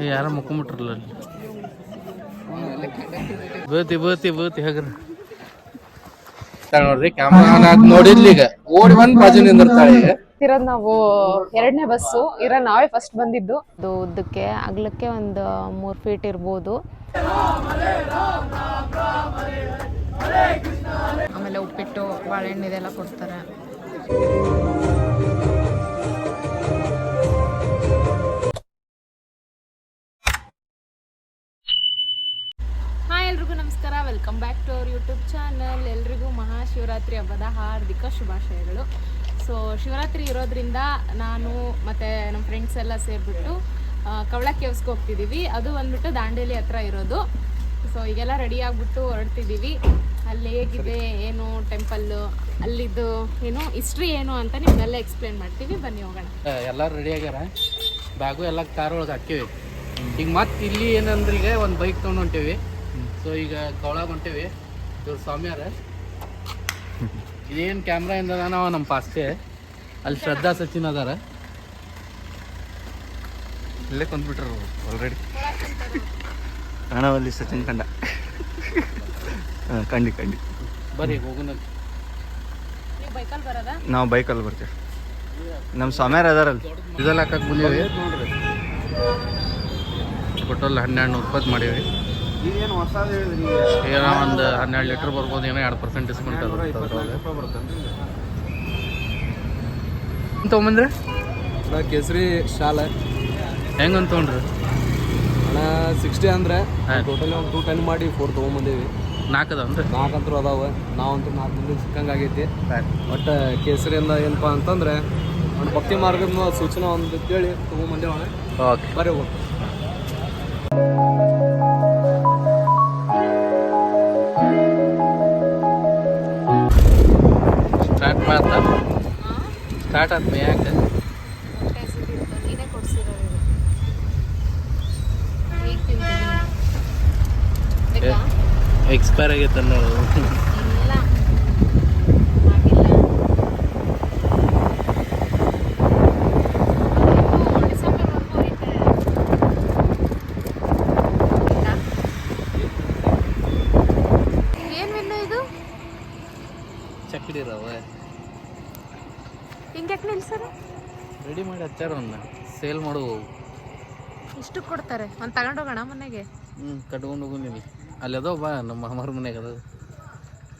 ಏ ಯಾರ ಮುಕ್ಕೊಂಬಿಟ್ರಲ್ಲ ಬೀಳ್ತಿ ಬೀಳ್ತಿ ಬೀಳ್ತಿ ಹಾಗ್ರ. ನೋಡ್ರಿ ಕ್ಯಾಮ್ರಾ ನೋಡಿದ್ಲಿ ಈಗ. ಓಡಿ ಬಂದ್ ಬಾಜು ನಿಂದಿರ್ತಾಳೆ ಇರೋದು ಇರೋದ್ ನಾವು ಎರಡನೇ ಬಸ್ಸು ಇರೋ ನಾವೇ ಫಸ್ಟ್ ಬಂದಿದ್ದು. ಅದು ಉದ್ದಕ್ಕೆ ಅಗ್ಲಕ್ಕೆ ಒಂದು ಮೂರು ಫೀಟ್ ಇರ್ಬೋದು. ಆಮೇಲೆ ಉಪ್ಪಿಟ್ಟು ಬಾಳೆಹಣ್ಣು ಇದೆಲ್ಲ ಕೊಡ್ತಾರೆ. ಮಹಾಶಿವರಾತ್ರಿ ಹಬ್ಬದ ಹಾರ್ದಿಕ ಶುಭಾಶಯಗಳು. ಸೊ ಶಿವರಾತ್ರಿ ಇರೋದ್ರಿಂದ ನಾನು ಮತ್ತು ನಮ್ಮ ಫ್ರೆಂಡ್ಸ್ ಎಲ್ಲ ಸೇರಿಬಿಟ್ಟು ಕವಳ ಕೇವ್ಸ್ಗೆ ಹೋಗ್ತಿದ್ದೀವಿ ಅದು ಬಂದ್ಬಿಟ್ಟು ದಾಂಡೇಲಿ ಹತ್ರ ಇರೋದು. ಸೊ ಈಗೆಲ್ಲ ರೆಡಿ ಆಗಿಬಿಟ್ಟು ಹೊರಡ್ತಿದ್ದೀವಿ ಅಲ್ಲಿ ಹೇಗಿದೆ ಏನು ಟೆಂಪಲ್ಲು ಅಲ್ಲಿದ್ದು ಏನು ಹಿಸ್ಟ್ರಿ ಏನು ಅಂತ ನಿಮ್ಗೆಲ್ಲ ಎಕ್ಸ್ಪ್ಲೇನ್ ಮಾಡ್ತೀವಿ. ಬನ್ನಿ ಹೋಗೋಣ. ಎಲ್ಲರೂ ರೆಡಿ ಆಗ್ಯಾರ? ಬ್ಯಾಗು ಎಲ್ಲ ಕಾರ್ ಒಳಗೆ ಹಾಕಿವಿ ಈಗ ಮತ್ತೆ ಇಲ್ಲಿ ಏನಂದ್ರೆ ಈಗ ಒಂದು ಬೈಕ್ ತೊಗೊಂಡು ಹೊಂಟೇವಿ. ಸೊ ಈಗ ಕವಳ ಹೊಂಟೇವಿ. ಇವ್ರು ಸ್ವಾಮಿಯಾರ. ಇದೇನು ಕ್ಯಾಮ್ರಾ ಇಂದ ನಾವು ನಮ್ಮ ಪಾಸ್ಟೆ ಅಲ್ಲಿ ಶ್ರದ್ಧಾ ಸಚಿನ್ ಅದಾರ. ಇಲ್ಲೇ ಕೊಂದ್ಬಿಟ್ರು ಆಲ್ರೆಡಿ ಕಾಣವಲ್ಲಿ ಸಚಿನ್ ಕಂಡ. ಹಾಂ ಕಂಡಿ ಕಂಡಿ. ಬರ್ರಿ ಹೋಗೋಣ ನೀವು ಬೈಕಲ್ಲಿ ನಾವು ಬೈಕಲ್ಲಿ ಬರ್ತೀವಿ. ನಮ್ಮ ಸ್ವಾಮ್ಯಾರ ಅದಾರಲ್ಲಿ ಇದೆಲ್ಲ ಹಾಕಕ್ಕೆ ಬಂದೀವಿ. ಟೋಟಲ್ ಹನ್ನೆರಡು ನೂರು ರೂಪಾಯಿ ಮಾಡೀವಿ. ಏನೋ ಒಂದು ಹನ್ನೆರಡು ಲೀಟ್ರ್ ಬರ್ಬೋದು ಏನೋ ಎರಡು ಪರ್ಸೆಂಟ್ ಡಿಸ್ಕೌಂಟ್ ತೊಗೊಂಬಂದ್ರೆ? ಕೇಸರಿ ಶಾಲೆ. ಹೆಂಗಂತ ತೊಗೊಂಡ್ರಿ? ಅಣ್ಣ ಸಿಕ್ಸ್ಟಿ ಅಂದ್ರೆ. ಟೋಟಲಿ ಒಂದು ಟೂ ಟೆನ್ ಮಾಡಿ ಫೋರ್ ತೊಗೊಂಬಂದೇವಿ. ನಾಲ್ಕು ಅಂದ್ರೆ ನಾಲ್ಕಂತರೂ ಅದಾವೆ. ನಾವಂತೂ ನಾಲ್ಕು ಮಂದಿ ಸಿಕ್ಕಂಗೆ ಆಗೈತಿ. ಬಟ್ ಅಂದ ಏನಪ್ಪಾ ಅಂತಂದ್ರೆ ಒಂದು ಭಕ್ತಿ ಮಾರ್ಗದ ಸೂಚನೆ ಒಂದು ಅಂತೇಳಿ ತೊಗೊಂಬಂದೇವ ಅಣ್ಣ. ಓಕೆ. ಬರೀ ಹೋಗ್ ಸ್ಟಾರ್ಟ್ ಆತ್ ಯಾಕೆ? ಎಕ್ಸ್ಪೈರ್ ಆಗೈತೆ ನೋಡು ಇಲ್ಲ ಆಗಿಲ್ಲ ಇದು ಡಿಸೆಂಬರ್ವರೆಗೂ ಐತೆ ಇಲ್ಲ? ಏನ್ ಮೆನು ಇದು ಚಕ್ಡಿ ರವೆ ಹಿಂಗ್ಯಾಕೆ ನಿಲ್ಸರ ರೆಡಿ ಮಾಡಿ ಹಚ್ಚಾರ ಒಂದು ಸೇಲ್ ಮಾಡು. ಇಷ್ಟು ಕೊಡ್ತಾರೆ. ಒಂದು ತಗೊಂಡೋಗೋಣ ಮನೆಗೆ. ಹ್ಞೂ ಕಟ್ಕೊಂಡು ಹೋಗು ಅಲ್ಲೇ ಅಲ್ಲಿ ಅದಾವ ಬಾ ನಮ್ಮ ಮಾಮಾರ ಮನೆಗೆ ಅದ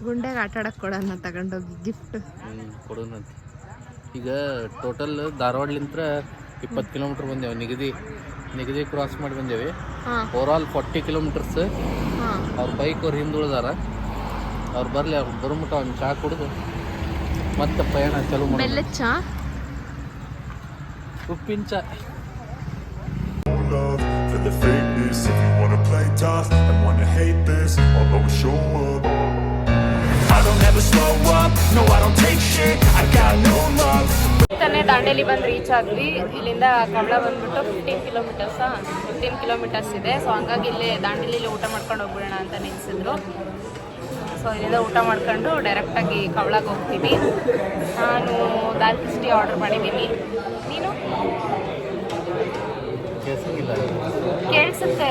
ಗುಂಡೆಗೆ ಆಟ ಆಡಕ್ಕೆ ಕೊಡೋಣ ತಗೊಂಡೋಗಿ ಗಿಫ್ಟ್ ಹ್ಞೂ ಕೊಡೋಣಂತ ಈಗ ಟೋಟಲ್ ಧಾರವಾಡಲಿಂತ್ರ ಇಪ್ಪತ್ತು ಕಿಲೋಮೀಟ್ರ್ ಬಂದೇವೆ ನಿಗದಿ ನಿಗದಿ ಕ್ರಾಸ್ ಮಾಡಿ ಬಂದೇವೆ. ಓವರ್ ಆಲ್ ಫಾರ್ಟಿ ಕಿಲೋಮೀಟರ್ಸ್ ಹಾಂ. ಅವ್ರ ಬೈಕ್ ಅವ್ರು ಹಿಂದುಳಿದಾರ. ಅವ್ರು ಬರಲಿ ಅವ್ರು ಬರೋಮಟ ಅವ್ನು ಚಹಾ ಕುಡಿದು. ಮತ್ತೆ ಪ್ರಯಾಣ ಚಲೋ ಮಾಡಿ ಚಾ ಉಪ್ಪಿನ ಚಾ for the fakeness If you wanna play tough and wanna hate this I'll always show up I don't ever slow up, no I don't take shit I got no love ತಾನೇ ದಾಂಡೇಲಿ ಬಂದು ರೀಚ್ ಆದ್ವಿ ಇಲ್ಲಿಂದ ಕಮಲ ಬಂದ್ಬಿಟ್ಟು fifteen kilometres fifteen kilometres ಇದೆ so ಹಂಗಾಗಿ ಇಲ್ಲೇ ದಾಂಡೇಲಿಲಿ ಊಟ ಮಾಡ್ಕೊಂಡು ಹೋಗ್ಬಿಡೋಣ ಅಂತ ನಿಲ್ಸಿದ್ರು ಸೊ ಇಲ್ಲಿಂದ ಊಟ ಮಾಡ್ಕೊಂಡು ಡೈರೆಕ್ಟಾಗಿ ಕವಳಗೆ ಹೋಗ್ತೀವಿ. ನಾನು ದಾಲ್ ಕಿಸ್ಟಿ ಆರ್ಡರ್ ಮಾಡಿದ್ದೀನಿ. ನೀನು? ಕೇಳಿಸುತ್ತೆ.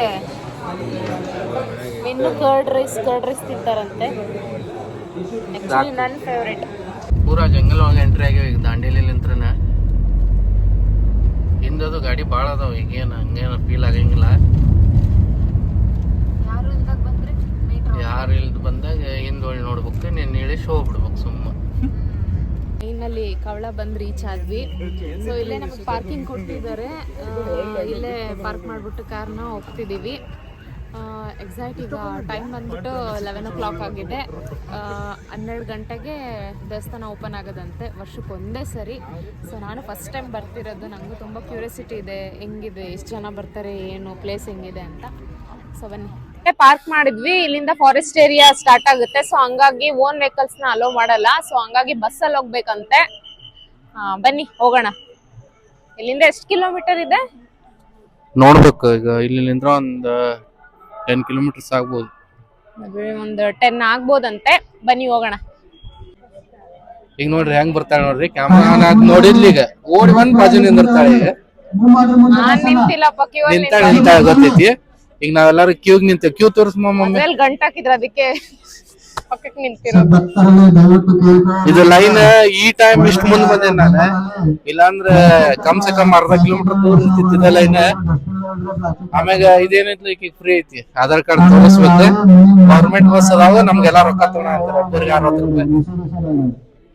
ಇನ್ನು ಕರ್ಡ್ ರೈಸ್ ಕರ್ಡ್ ರೈಸ್ ತಿಂತಾರಂತೆ. ಆ್ಯಕ್ಚುಲಿ ನನ್ನ ಫೇವ್ರೇಟ್ ಪೂರಾ ಜಂಗಲ್ ಒಳಗೆ ಎಂಟ್ರಿ ಆಗ್ಯಾವ ಈಗ ದಾಂಡೇಲಿಲಿಂತ್ರನ? ಹಿಂದದು ಗಾಡಿ ಭಾಳ ಅದಾವ. ಈಗೇನು ಹಂಗೇನು ಫೀಲ್ ಆಗಂಗಿಲ್ಲ ಯಾರು ಇಲ್ದಾಗ ಬಂದರೆ ಮೀಟ್ರ್ ಯಾರು ಇಲ್ದು ಬಂದಾಗ ಹಿಂದೊಳ್ ನೋಡ್ಬೇಕು ನೀನು ಇಳಿಸಿ ಹೋಗ್ಬಿಡ್ಬೇಕು ಸುಮ್ಮ. ಟ್ರೈನಲ್ಲಿ ಕವಳ ಬಂದು ರೀಚ್ ಆದ್ವಿ. ಸೊ ಇಲ್ಲೇ ನಮಗೆ ಪಾರ್ಕಿಂಗ್ ಕೊಟ್ಟಿದ್ದಾರೆ. ಇಲ್ಲೇ ಪಾರ್ಕ್ ಮಾಡಿಬಿಟ್ಟು ಕಾರ್ನ ಹೋಗ್ತಿದ್ದೀವಿ ಎಕ್ಸಾಕ್ಟ್ ಈಗ ಟೈಮ್ ಬಂದ್ಬಿಟ್ಟು ಲೆವೆನ್ ಓ ಕ್ಲಾಕ್ ಆಗಿದೆ ಹನ್ನೆರಡು ಗಂಟೆಗೆ ದೇವಸ್ಥಾನ ಓಪನ್ ಆಗೋದಂತೆ. ವರ್ಷಕ್ಕೆ ಒಂದೇ ಸರಿ. ಸೊ ನಾನು ಫಸ್ಟ್ ಟೈಮ್ ಬರ್ತಿರೋದು. ನನಗೂ ತುಂಬ ಕ್ಯೂರಿಯಾಸಿಟಿ ಇದೆ. ಹೆಂಗಿದೆ? ಎಷ್ಟು ಜನ ಬರ್ತಾರೆ? ಏನು? ಪ್ಲೇಸ್ ಹೆಂಗಿದೆ ಅಂತ. ಸೊ ಬನ್ನಿ. ಪಾರ್ಕ್ ಮಾಡಿದ್ವಿ. ಇಲ್ಲಿಂದ ಫಾರೆಸ್ಟ್ ಏರಿಯಾ ಸ್ಟಾರ್ಟ್ ಆಗುತ್ತೆ. ಸೊ ಹಂಗಾಗಿ ಓನ್ ವೆಹಿಕಲ್ಸ್ನ ಅಲೋ ಮಾಡಲ್ಲ. ಸೊ ಹಂಗಾಗಿ ಬಸ್ ಅಲ್ಲಿ ಹೋಗ್ಬೇಕಂತೆ. ಬನ್ನಿ ಹೋಗೋಣ. ಇಲ್ಲಿಂದ ಎಷ್ಟು ಕಿಲೋಮೀಟರ್ ಇದೆ? ನೋಡ್ಬೇಕು. ಈಗ ಇಲ್ಲಿಂದ ಒಂದು ಟೆನ್ ಕಿಲೋಮೀಟರ್ಸ್ ಆಗ್ಬೋದು. ಒಂದು ಟೆನ್ ಆಗ್ಬೋದಂತೆ. ಬನ್ನಿ ಹೋಗೋಣ. ಈಗ ನೋಡ್ರಿ ಹೆಂಗ್ ಬರ್ತಾಳೆ ನೋಡ್ರಿ. ಕ್ಯಾಮ್ರಾ ನೋಡಿದ್ಲಿ ಈಗ. ಓಡಿ ಬಂದ್ ಬಾಜು ನಿಂದಿರ್ತಾಳೆ ನಿಂತಾಳ. ನಿಂತಾಳ ಗೊತ್ತೈತಿ? ಈಗ ನಾವೆಲ್ಲರೂ ಕ್ಯೂಗ್ ನಿಂತೇವ್. Q ತೋರಿಸ್ಮ mummy. ಅದ್ರಲ್ಲಿ ಗಂಟ್ ಹಾಕಿದ್ರ ಅದಕ್ಕೆ ಪಕ್ಕಕ್ಕೆ ನಿಂತಿರೋದು. ಇದು ಲೈನ್ ಈ ಟೈಮ್ ಇಷ್ಟು ಮುಂದ್ ಬಂದೆ ನಾನು. ಇಲ್ಲಾಂದ್ರ ಕಮ್ ಸೆ ಕಮ್ ಅರ್ಧ ಕಿಲೋಮೀಟರ್ ದೂರ ನಿಂತಿದ್ದ ಲೈನ್ ಆಮ್ಯಾಗ ಇದೇನೈತಿ ಈಗ ಫ್ರೀ ಐತಿ. ಆಧಾರ್ ಕಾರ್ಡ್ ತೋರಿಸ್ಬೇಕು. ಗೌರ್ಮೆಂಟ್ ಬಸ್ ಅದಾವ ನಮ್ಗೆಲ್ಲ ರೊಕ್ಕ ಅಂತಾರೆ. ಒಬ್ಬರಿಗೆ ಅರವತ್ತು ರೂಪಾಯಿ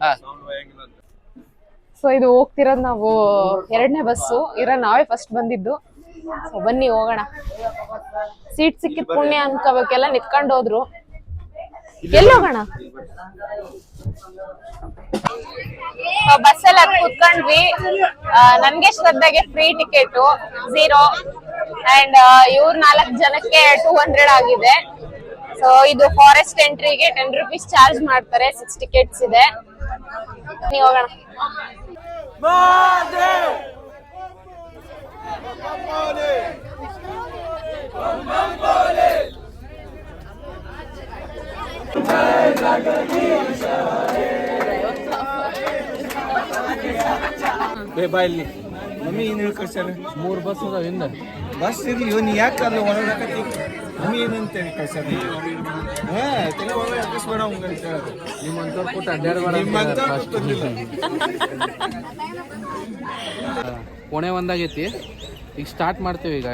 ಹಾ. ಸೊ ಇದು ಹೋಗ್ತಿರೋದು ನಾವು ಎರಡನೇ ಬಸ್ಸು ಇರೋ ನಾವೇ ಫಸ್ಟ್ ಬಂದಿದ್ದು. ಸೊ ಬನ್ನಿ, ಹೋಗೋಣ. ಸೀಟ್ ಸಿಕ್ಕಿದ ಪುಣ್ಯ ಅನ್ಕೋಬೇಕೆಲ್ಲ ನಿತ್ಕೊಂಡು ಹೋದ್ರು. ಎಲ್ಲಿ ಹೋಗೋಣ? ಬಸ್ಸಲ್ಲಿ ಅಲ್ಲಿ ಕುತ್ಕೊಂಡ್ವಿ. ನನ್ಗೆ ಶ್ರದ್ಧೆಗೆ ಫ್ರೀ ಟಿಕೆಟ್ ಝೀರೋ ಅಂಡ್ ಇವ್ರ ನಾಲ್ಕು ಜನಕ್ಕೆ ಟೂ ಹಂಡ್ರೆಡ್ ಆಗಿದೆ. ಸೊ ಇದು ಫಾರೆಸ್ಟ್ ಎಂಟ್ರಿಗೆ ಟೆನ್ ರುಪೀಸ್ ಚಾರ್ಜ್ ಮಾಡ್ತಾರೆ. ಸಿಕ್ಸ್ ಟಿಕೆಟ್ಸ್ ಇದೆ. ಹೋಗೋಣ. ಇಲ್ಲಿ. ಮಮ್ಮಿ ಏನು ಹೇಳಿ ಮೂರು ಬಸ್ ಅದಾವ ಹಿಂದ. ಬಸ್ ಇರ್ಲಿ ಇವ್ ನೀ ಯಾಕೆ ಅಲ್ಲಿ ಒಳಗಾಕತ್ತಿ ಮಮ್ಮಿ ಏನಂತೇಳಿ ಕಳ್ಸ್ಯಾರ ಹಾ ತಲೆ ಒಳಗೆ ಹಾಕಿಸ್ಬೇಡ ಅವಂಗ ಅಂತ ಹೇಳೋದು. ನಿಮ್ಮಂತ ಕೂಟ ಅಡ್ಡಾಡಬೇಡ ನಿಮ್ಮಂತವ್ರ್ ಕೂತಂದಿಲ್ಲ. ಕೊನೆ ಒಂದಾಗೈತಿ ಈಗ ಸ್ಟಾರ್ಟ್ ಮಾಡ್ತೀವಿ ಈಗ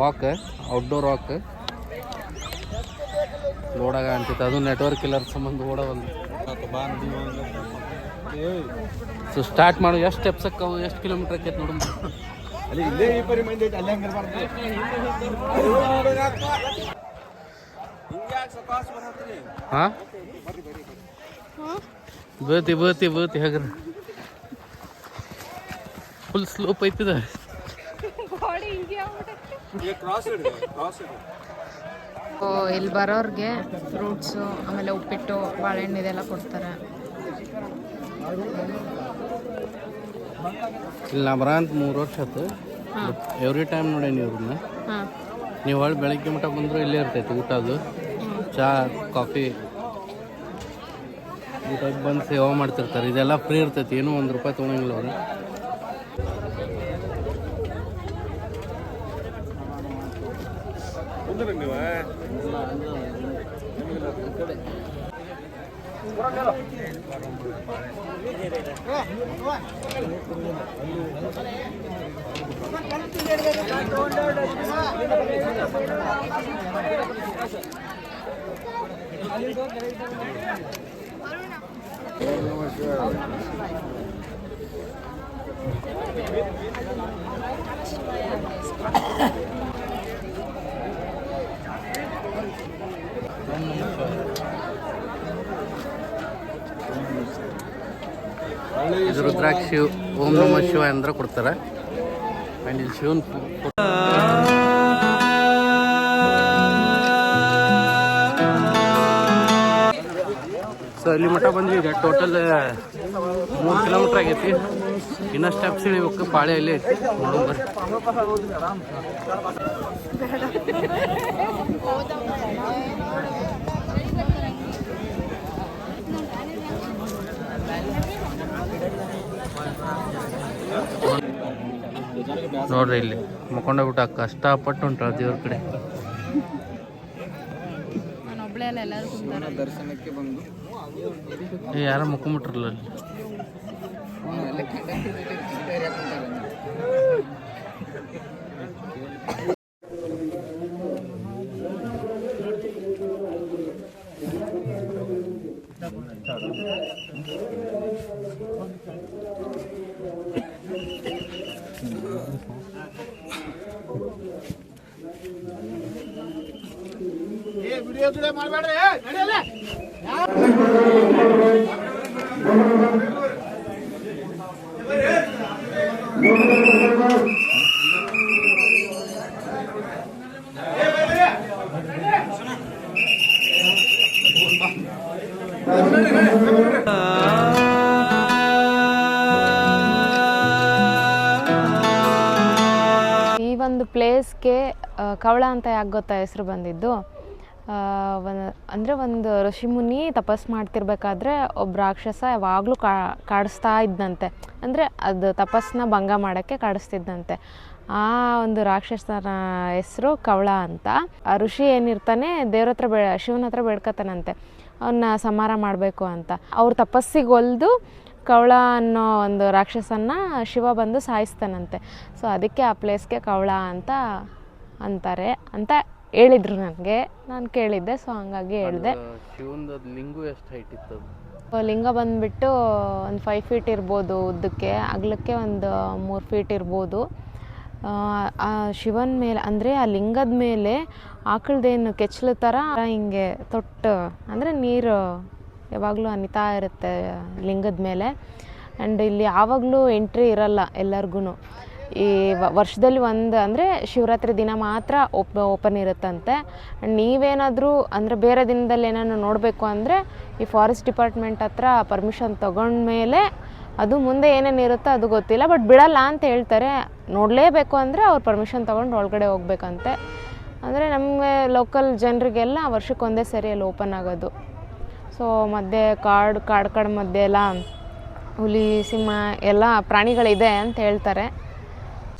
ವಾಕ್ ಔಟ್ಡೋರ್ ವಾಕ್ ನೋಡಾಗ ಅಂತಿತ್ತು ಅದು ನೆಟ್ವರ್ಕ್ ಇಲ್ಲರ ಸಂಬಂಧ ಓಡವಲ್ಲ ಸೊ ಸ್ಟಾರ್ಟ್ ಮಾಡು. ಎಷ್ಟು ಸ್ಟೆಪ್ಸ್ ಅಕ್ಕವು ಎಷ್ಟು ಕಿಲೋಮೀಟರ್ ಆಕೈತಿ ನೋಡು ಅಲ್ಲಿ ಇಲ್ಲೇ ಈ ಪರಿ ಮಂದಿ ಐತಿ. ಅಲ್ಲೇ ಹಂಗಿರ್ಬಾರ್ದು. ಹಾ? ಬೀತಿ ಬೀತಿ ಬೀತಿ ಹೇಗ್ರ. ಫುಲ್ ಸ್ಲೋಪ್ ಐತಿದ ಇಲ್ಲಿ ಬರೋರ್ಗೆ ಫ್ರೂಟ್ಸು ಆಮೇಲೆ ಉಪ್ಪಿಟ್ಟು ಬಾಳೆಹಣ್ಣು ಇದೆಲ್ಲ ಕೊಡ್ತಾರೆ. ಇಲ್ಲಿ ನಾ ಬರ ಅಂತ ಮೂರು ವರ್ಷ ಆಯ್ತು. ಎವ್ರಿ ಟೈಮ್ ನೋಡಿ ಇವ್ರನ್ನ. ಹಾಂ. ನೀವು ಹೊಳ್ಳಿ ಬೆಳಗ್ಗೆ ಮಟ್ಟ ಬಂದರೂ ಇಲ್ಲೇ ಇರ್ತೈತಿ ಊಟ ಅದು. ಚಾ ಕಾಫಿ ಊಟಕ್ಕೆ ಬಂದು ಸೇವಾ ಮಾಡ್ತಿರ್ತಾರೆ. ಇದೆಲ್ಲ ಫ್ರೀ ಇರ್ತೈತಿ. ಏನೂ ಒಂದು ರೂಪಾಯಿ ತೊಗೊಂಡಿಲ್ಲ ಅವ್ರು. ಬಂದಿರಲ್ಲ ನೀವು ನಮಸ್ಕಾರ ಇದು ರುದ್ರಾಕ್ಷಿ ಓಂ ನಮ ಶಿವ ಅಂದ್ರೆ ಕೊಡ್ತಾರೆ. ಆ್ಯಂಡ್ ಇಲ್ಲಿ ಶಿವನ್ ಸೊ ಇಲ್ಲಿ ಮಠ ಬಂದ್ವಿ ಈಗ ಟೋಟಲ್ ಮೂರು ಕಿಲೋಮೀಟರ್ ಆಗೈತಿ. ಇನ್ನ ಸ್ಟೆಪ್ಸ್ ಇಳಿಬೇಕು. ಪಾಳೆ ಇಲ್ಲಿ ಐತಿ. ನೋಡೋಣ ನೋಡ್ರಿ ಇಲ್ಲಿ. ಮುಕೊಂಡೋಗ್ಬಿಟ್ಟ ಕಷ್ಟಪಟ್ಟು ಉಂಟು ದೇವ್ರ ಕಡೆ. ದರ್ಶನಕ್ಕೆ ಬಂದು. ಏ ಯಾರೋ ಮುಕ್ಕೊಂಬಿಟ್ರಲ್ಲ ಅಲ್ಲಿ. ಈ ಒಂದು ಪ್ಲೇಸ್ಗೆ ಕವಳ ಅಂತ ಯಾಕೆ ಗೊತ್ತಾ ಹೆಸರು ಬಂದಿದ್ದು? ಅಂದರೆ ಒಂದು ಋಷಿಮುನಿ ತಪಸ್ ಮಾಡ್ತಿರ್ಬೇಕಾದ್ರೆ ಒಬ್ಬ ರಾಕ್ಷಸ ಯಾವಾಗಲೂ ಕಾಡಿಸ್ತಾ ಇದ್ದಂತೆ ಅಂದರೆ ಅದು ತಪಸ್ಸನ್ನ ಭಂಗ ಮಾಡೋಕ್ಕೆ ಕಾಡಿಸ್ತಿದ್ದಂತೆ ಆ ಒಂದು ರಾಕ್ಷಸನ ಹೆಸರು ಕವಳ ಅಂತ. ಆ ಋಷಿ ಏನಿರ್ತಾನೆ ದೇವ್ರ ಹತ್ರ ಬೇ, ಶಿವನ ಹತ್ರ ಬೇಡ್ಕೊತಾನಂತೆ. ಅವನ್ನ ಸಂಹಾರ ಮಾಡಬೇಕು ಅಂತ. ಅವ್ರ ತಪಸ್ಸಿಗೆ ಒಲ್ದು ಕವಳ ಅನ್ನೋ ಒಂದು ರಾಕ್ಷಸನ್ನ ಶಿವ ಬಂದು ಸಾಯಿಸ್ತಾನಂತೆ. ಸೊ, ಅದಕ್ಕೆ ಆ ಪ್ಲೇಸ್ಗೆ ಕವಳ ಅಂತ ಅಂತಾರೆ. ಅಂತ ಹೇಳಿದ್ರು ನನಗೆ. ನಾನು ಕೇಳಿದ್ದೆ ಸೊ ಹಂಗಾಗಿ ಹೇಳಿದೆ. ಲಿಂಗು ಎಷ್ಟು ಹೈಟ್ ಇತ್ತು ಲಿಂಗ ಬಂದುಬಿಟ್ಟು ಒಂದು ಫೈವ್ ಫೀಟ್ ಇರ್ಬೋದು ಉದ್ದಕ್ಕೆ ಅಗಲಕ್ಕೆ ಒಂದು ಮೂರು ಫೀಟ್ ಇರ್ಬೋದು. ಆ, ಆ ಶಿವನ ಮೇಲೆ ಅಂದರೆ ಆ ಲಿಂಗದ ಮೇಲೆ ಆಕಳದೇನು ಕೆಚ್ಚಲು ಥರ ಹಿಂಗೆ ತೊಟ್ಟು ಅಂದರೆ ನೀರು ಯಾವಾಗಲೂ ಅನಿತಾ ಇರುತ್ತೆ ಲಿಂಗದ ಮೇಲೆ. ಆ್ಯಂಡ್ ಇಲ್ಲಿ ಯಾವಾಗಲೂ ಎಂಟ್ರಿ ಇರಲ್ಲ ಎಲ್ಲರಿಗೂ ಈ ವರ್ಷದಲ್ಲಿ ಒಂದು ಅಂದರೆ ಶಿವರಾತ್ರಿ ದಿನ ಮಾತ್ರ ಓಪ್ ಓಪನ್ ಇರುತ್ತಂತೆ. ನೀವೇನಾದರೂ ಅಂದರೆ ಬೇರೆ ದಿನದಲ್ಲಿ ಏನಾದ್ರು ನೋಡಬೇಕು ಅಂದರೆ ಈ ಫಾರೆಸ್ಟ್ ಡಿಪಾರ್ಟ್ಮೆಂಟ್ ಹತ್ರ ಪರ್ಮಿಷನ್ ತೊಗೊಂಡ್ಮೇಲೆ ಅದು ಮುಂದೆ ಏನೇನು ಇರುತ್ತೋ ಅದು ಗೊತ್ತಿಲ್ಲ. ಬಟ್ ಬಿಡಲ್ಲ ಅಂತ ಹೇಳ್ತಾರೆ. ನೋಡಲೇಬೇಕು ಅಂದರೆ ಅವ್ರು ಪರ್ಮಿಷನ್ ತೊಗೊಂಡು ಒಳಗಡೆ ಹೋಗ್ಬೇಕಂತೆ. ಅಂದರೆ ನಮಗೆ ಲೋಕಲ್ ಜನರಿಗೆಲ್ಲ ವರ್ಷಕ್ಕೆ ಒಂದೇ ಸರಿ ಅಲ್ಲಿ ಓಪನ್ ಆಗೋದು. ಸೊ ಮಧ್ಯೆ ಕಾಡು ಕಾಡು ಕಾಡು ಮಧ್ಯೆ ಎಲ್ಲ ಹುಲಿ, ಸಿಂಹ, ಎಲ್ಲ ಪ್ರಾಣಿಗಳಿದೆ ಅಂತ ಹೇಳ್ತಾರೆ.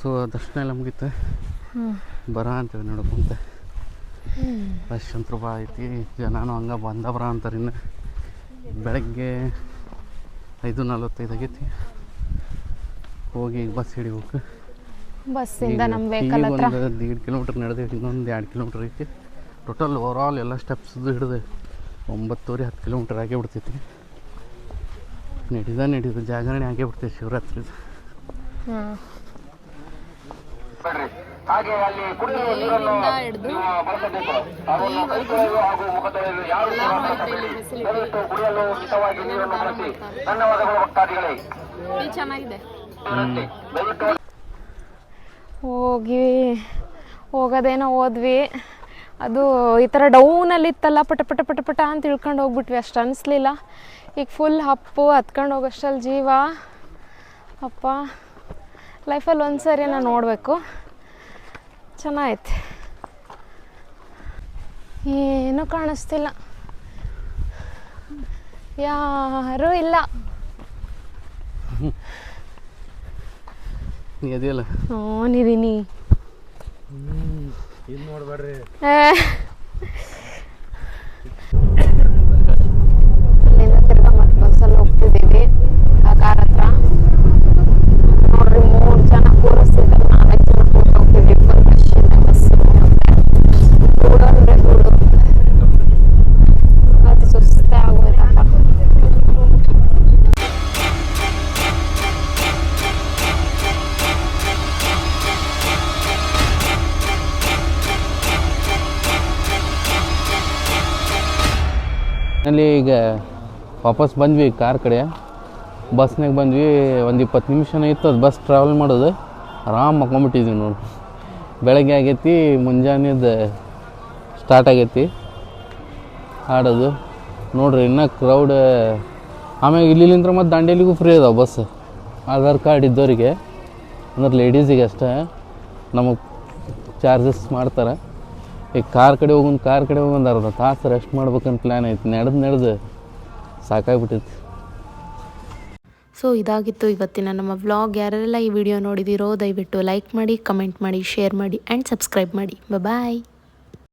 ಸೊ ದರ್ಶನ ಎಲ್ಲ ಮುಗೀತು. ಬರ ಅಂತೇಳಿ ನೋಡ್ಕೊಂತ ರಶ್ ಅಂತೂ ಭಾಳ ಐತಿ. ಜನನೂ ಹಂಗೆ ಬಂದ ಬರ ಅಂತಾರೆ ಇನ್ನು. ಬೆಳಗ್ಗೆ ಐದು ನಲ್ವತ್ತೈದು ಆಗೈತಿ. ಹೋಗಿ ಬಸ್ ಹಿಡಿಬೇಕು. ಬಸ್ಸಿಂದ ನಮ್ಮ ಈಗ ವೆಹಿಕಲ್ ಹತ್ರ. ಒಂದು ದೀಡ್ ಕಿಲೋಮೀಟ್ರ್ ನಡೆದೇವಿ ಇನ್ನೊಂದು ಎರಡು ಕಿಲೋಮೀಟ್ರ್ ಐತಿ. ಟೋಟಲ್ ಓವರಾಲ್ ಎಲ್ಲ ಸ್ಟೆಪ್ಸ್ದು ಹಿಡಿದು ಒಂಬತ್ತುವರೆ ಹತ್ತು ಕಿಲೋಮೀಟ್ರ್ ಆಗೇ ಬಿಡ್ತೈತಿ. ನಡೀದ ನಡೀದ ಜಾಗರಣೆ ಆಗೇ ಬಿಡ್ತೈತಿ ಶಿವರಾತ್ರಿ ಯಾರು ದಯವಿಟ್ಟು ಕುಡಿಯಲು ಎಲ್ಲ ನೀರನ್ನು ಬಳಸಿ. ಧನ್ಯವಾದಗಳು ಭಕ್ತಾದಿಗಳೇ. ಚೆನ್ನಾಗಿದೆ. ಹೋಗಿ ಹೋಗೋದೇನೋ ಹೋದ್ವಿ. ಅದು ಈ ಥರ ಡೌನಲ್ಲಿ ಇತ್ತಲ್ಲ ಪಟ ಪಟ ಪಟ ಪಟ ಅಂತ ತಿಳ್ಕೊಂಡು ಹೋಗ್ಬಿಟ್ವಿ. ಅಷ್ಟು ಅನಿಸ್ಲಿಲ್ಲ. ಈಗ ಫುಲ್ ಹಪ್ಪು ಹತ್ಕೊಂಡು ಹೋಗೋಷ್ಟಲ್ಲಿ ಜೀವ. ಅಪ್ಪ. ಲೈಫಲ್ಲಿ ಒಂದು ಸರಿ ನಾನು ನೋಡಬೇಕು. ಚೆನ್ನಾಗೈತೆ. ಏನೂ ಕಾಣಿಸ್ತಿಲ್ಲ. ಯಾರೂ ಇಲ್ಲ. ನೀ ಅದೆಯಲ್ಲ ಅವನಿದೀನಿ ಇದು ನೋಡ್ಬೇಡ್ರಿ ಅಲ್ಲಿ ಈಗ ವಾಪಸ್ ಬಂದ್ವಿ ಕಾರ್ ಕಡೆ. ಬಸ್ನಾಗ ಬಂದ್ವಿ ಒಂದು ಇಪ್ಪತ್ತು ನಿಮಿಷನೇ ಇತ್ತು, ಅದು ಬಸ್ ಟ್ರಾವೆಲ್ ಮಾಡೋದು. ಆರಾಮ್ ಮಕ್ಕೊಂಬಿಟ್ಟಿದ್ವಿ ನೋಡಿ. ಬೆಳಗ್ಗೆ ಆಗೈತಿ, ಮುಂಜಾನೆದು ಸ್ಟಾರ್ಟ್ ಆಗೈತಿ. ಆಡೋದು ನೋಡ್ರಿ, ಇನ್ನೂ ಕ್ರೌಡ್ ಆಮ್ಯಾಗ ಇಲ್ಲಿಂದ್ರೆ ಮತ್ತು ದಾಂಡೇಲಿಗೂ ಫ್ರೀ ಅದಾವೆ ಬಸ್. ಆಧಾರ್ ಕಾರ್ಡ್ ಇದ್ದವರಿಗೆ ಅಂದ್ರೆ ಲೇಡೀಸಿಗೆ ಅಷ್ಟೇ. ನಮಗೆ ಚಾರ್ಜಸ್ ಮಾಡ್ತಾರೆ. ಈಗ ಕಾರ್ ಕಡೆ ಹೋಗೊಂದು ಕಾರ್ ಕಡೆ ಹೋಗೊಂದು ಅರ್ಧ ತಾಸು ರೆಸ್ಟ್ ಮಾಡ್ಬೇಕಂತ ಪ್ಲ್ಯಾನ್ ಐತಿ. ನಡೆದು ನಡೆದು ಸಾಕಾಗ್ಬಿಟ್ಟೈತಿ ಸೊ ಇದಾಗಿತ್ತು ಇವತ್ತಿನ ನಮ್ಮ ವ್ಲಾಗ್ ಯಾರೆಲ್ಲ ಈ ವಿಡಿಯೋ ನೋಡಿದಿರೋ, ದಯವಿಟ್ಟು ಲೈಕ್ ಮಾಡಿ ಕಮೆಂಟ್ ಮಾಡಿ ಶೇರ್ ಮಾಡಿ ಆ್ಯಂಡ್ ಸಬ್ಸ್ಕ್ರೈಬ್ ಮಾಡಿ. ಬಾಯ್